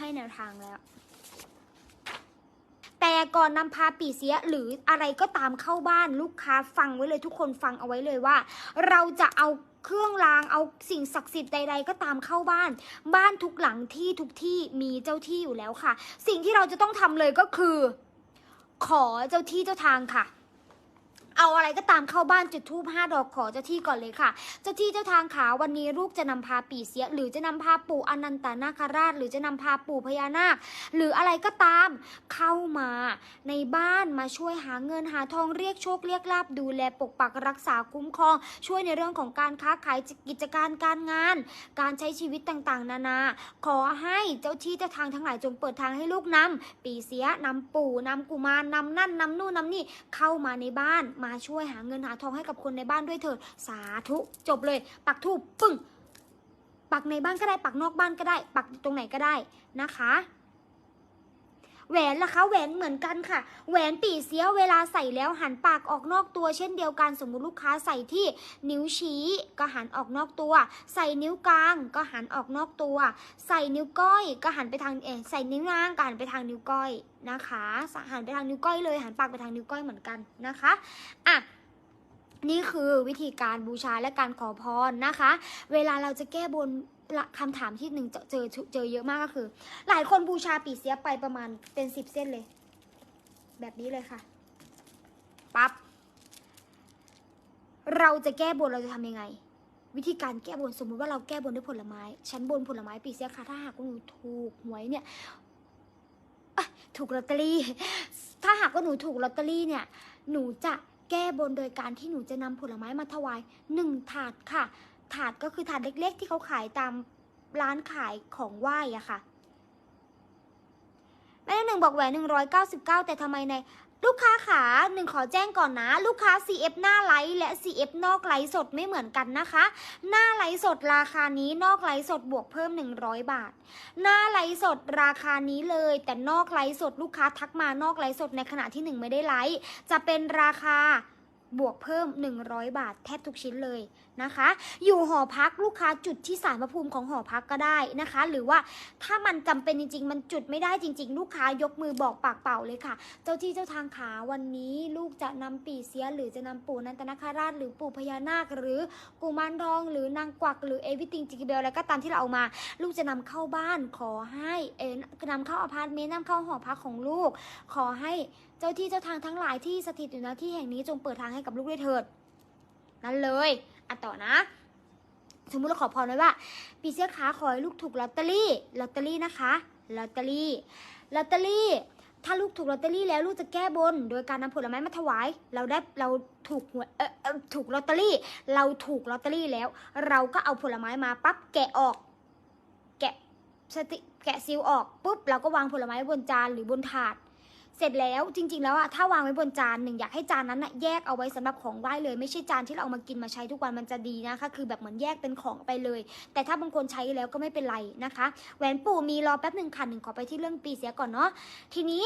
ให้แนวทางแล้ว แต่ก่อนนำพาปีเสียหรืออะไรก็ตามเข้าบ้านลูกค้าฟังไว้เลยทุกคนฟังเอาไว้เลยว่า เราจะเอาเครื่องรางเอาสิ่งศักดิ์สิทธิ์ใด ๆ ก็ตามเข้าบ้าน บ้านทุกหลังที่ทุกที่มีเจ้าที่อยู่แล้วค่ะ สิ่งที่เราจะต้องทำเลยก็คือ ขอเจ้าที่เจ้าทางค่ะ เอาอะไรก็ตามเข้าบ้านจุดธูปห้าดอกขอเจ้าที่ก่อนเลยค่ะเจ้าที่เจ้าทางขาวันนี้ลูกจะนำพาปีเสีย หรือจะนำพาปู่อนันตนาคราช หรือจะนำพาปู่พญานาค หรืออะไรก็ตามเข้ามาในบ้านมาช่วยหาเงินหาทองเรียกโชคเรียกลาบดูแลปกปักรักษาคุ้มครอง ช่วยในเรื่องของการค้าขายกิจการการงาน การใช้ชีวิตต่างๆ นานา ขอให้เจ้าที่เจ้าทางทั้งหลายจงเปิดทางให้ลูกนำปีเสียนำปู่นำกุมารนำนั่นนำนู่นนำนี่เข้ามาในบ้านมาช่วยหาเงินหาทองให้กับคนในบ้านด้วยเถิดสาธุจบเลย ปักทูบปึ้ง ปักในบ้านก็ได้ ปักนอกบ้านก็ได้ ปักตรงไหนก็ได้นะคะ แหวนล่ะคะแหวนเหมือนกันค่ะ แหวนปีเสียเวลาใส่แล้วหันปากออกนอกตัว เช่นเดียวกันสมมุติลูกค้าใส่ที่นิ้วชี้ก็หันออกนอกตัว ใส่นิ้วกลางก็หันออกนอกตัว ใส่นิ้วก้อยก็หันไปทางเอใส่นิ้วนางก็หันไปทางนิ้วก้อยนะคะหันไปทางนิ้วก้อยเลย หันปากไปทางนิ้วก้อยเหมือนกันนะคะอะนี่คือวิธีการบูชาและการขอพรนะคะ เวลาเราจะแก้บน คำถามที่หนึ่งเจอเจอเจอเยอะมากก็คือ หลายคนบูชาปีเสียไปประมาณเป็นสิบเส้นเลย แบบนี้เลยค่ะ ปับ๊บ เราจะแก้บนเราจะทำยังไง วิธีการแก้บนสมมุติว่าเราแก้บนด้วยผลไม้ฉันบนผลไม้ปีเสียค่ะ ถ้าหากว่าหนูถูกหวยเนี่ยถูกลอตเตอรี่ ถ้าหากว่าหนูถูกลอตเตอรี่เนี่ย หนูจะแก้บนโดยการที่หนูจะนำผลไม้มาถวายหนึ่งถาดค่ะ ถาดก็คือถาดเล็ก ๆ ที่เขาขายตามร้านขายของไหว้อะค่ะ แม่หนึ่งบอกแหวนหนึ่งร้อยเก้าสิบเก้าแต่ทำไมในลูกค้าขาหนึ่งขอแจ้งก่อนนะ ลูกค้า CF หน้าไลฟ์และ CF นอกไลฟ์สดไม่เหมือนกันนะคะ หน้าไลฟ์สดราคานี้นอกไลฟ์สดบวกเพิ่ม 100 บาท หน้าไลฟ์สดราคานี้เลย แต่นอกไลฟ์สดลูกค้าทักมานอกไลฟ์สดในขณะที่หนึ่งไม่ได้ไลฟ์จะเป็นราคา บวกเพิ่ม 100 บาทแทบทุกชิ้นเลยนะคะ อยู่หอพักลูกค้าจุดที่สารพระภูมิของหอพักก็ได้นะคะ หรือว่าถ้ามันจำเป็นจริง ๆ มันจุดไม่ได้จริง ๆ ลูกค้ายกมือบอกปากเปล่าเลยค่ะ เจ้าที่เจ้าทางขาวันนี้ลูกจะนำปีเสียหรือจะนำปู่นันตนาคราช หรือปู่พญานาค หรือกุมารทอง หรือนางกวัก หรือเอวิติงจิกเบลอะไรก็ตามที่เราเอามา ลูกจะนำเข้าบ้านขอให้เอ็นำเข้าอพาร์ตเมนต์นำเข้าหอพักของลูก ขอให้เจ้าที่เจ้าทางทั้งหลายที่สถิตอยู่ณที่แห่งนี้จงเปิดทางให้กับลูกด้วยเถิด นั่นเลยอะต่อนะ สมมุติเราขอพรไว้ว่า ปีเสียขาขอให้ลูกถูกลอตเตอรี่ลอตเตอรี่นะคะลอตเตอรี่ลอตเตอรี่ ถ้าลูกถูกลอตเตอรี่แล้วลูกจะแก้บน โดยการนำผลไม้มาถวาย เราได้เราถูกหวยเออเออถูกลอตเตอรี่ เราถูกลอตเตอรี่แล้ว เราก็เอาผลไม้มาปั๊บแกะออก แกะสติแกะซีลออกปุ๊บเราก็วางผลไม้บนจานหรือบนถาด เสร็จแล้วจริง ๆ แล้วอะถ้าวางไว้บนจานหนึ่งอยากให้จานนั้นอะแยกเอาไว้สำหรับของไหว้เลยไม่ใช่จานที่เราเอามากินมาใช้ทุกวันมันจะดีนะคะ คือแบบเหมือนแยกเป็นของไปเลย แต่ถ้าบางคนใช้แล้วก็ไม่เป็นไรนะคะแหวนปู่มีรอแป๊บหนึ่งค่ะหนึ่งขอไปที่เรื่องปีเสียก่อนเนาะทีนี้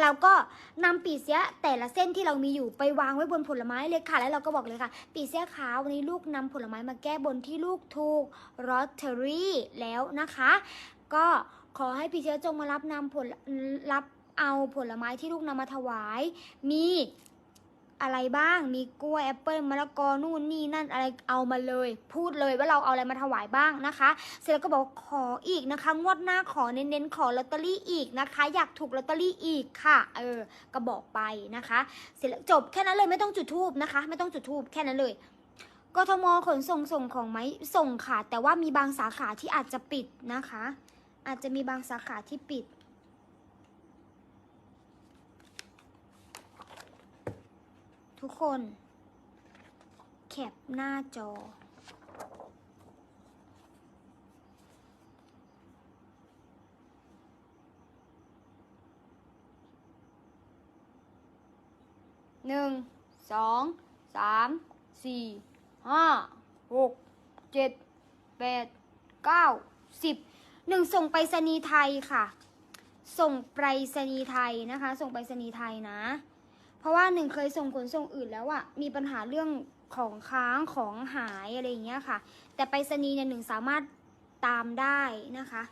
เราก็นำปีเสียแต่ละเส้นที่เรามีอยู่ไปวางไว้บนผลไม้เลยค่ะ แล้วเราก็บอกเลยค่ะ ปีเสียขาววันนี้ลูกนำผลไม้มาแก้บนที่ลูกถูกรอตเตอรี่แล้วนะคะ ก็ขอให้ปีเสียจงมารับนำผลรับ เอาผลไม้ที่ลูกนำมาถวาย มีอะไรบ้าง มีกล้วยแอปเปิลมะละกอนู่นนี่นั่นอะไรเอามาเลย พูดเลยว่าเราเอาอะไรมาถวายบ้างนะคะ เสร็จแล้วก็บอกขออีกนะคะ งวดหน้าขอเน้นๆขอลอตเตอรี่อีกนะคะ อยากถูกลอตเตอรี่อีกค่ะ เออ ก็บอกไปนะคะ เสร็จแล้วจบแค่นั้นเลยไม่ต้องจุดทูบนะคะ ไม่ต้องจุดทูบแค่นั้นเลยกทมขนส่งส่งของไหมส่งค่ะ แต่ว่ามีบางสาขาที่อาจจะปิดนะคะ อาจจะมีบางสาขาที่ปิด ทุกคน แคปหน้าจอ หนึ่ง สอง สาม สี่ ห้า หก เจ็ด แปด เก้า สิบ หนึ่งส่งไปรษณีไทยค่ะ ส่งไปรษณีไทยนะคะ ส่งไปรษณีไทยนะ เพราะว่าหนึ่งเคยส่งขนส่งอื่นแล้วอะมีปัญหาเรื่องของค้างของหายอะไรอย่างเงี้ยค่ะ แต่ไปรษณีย์เนี่ยหนึ่งสามารถตามได้นะคะ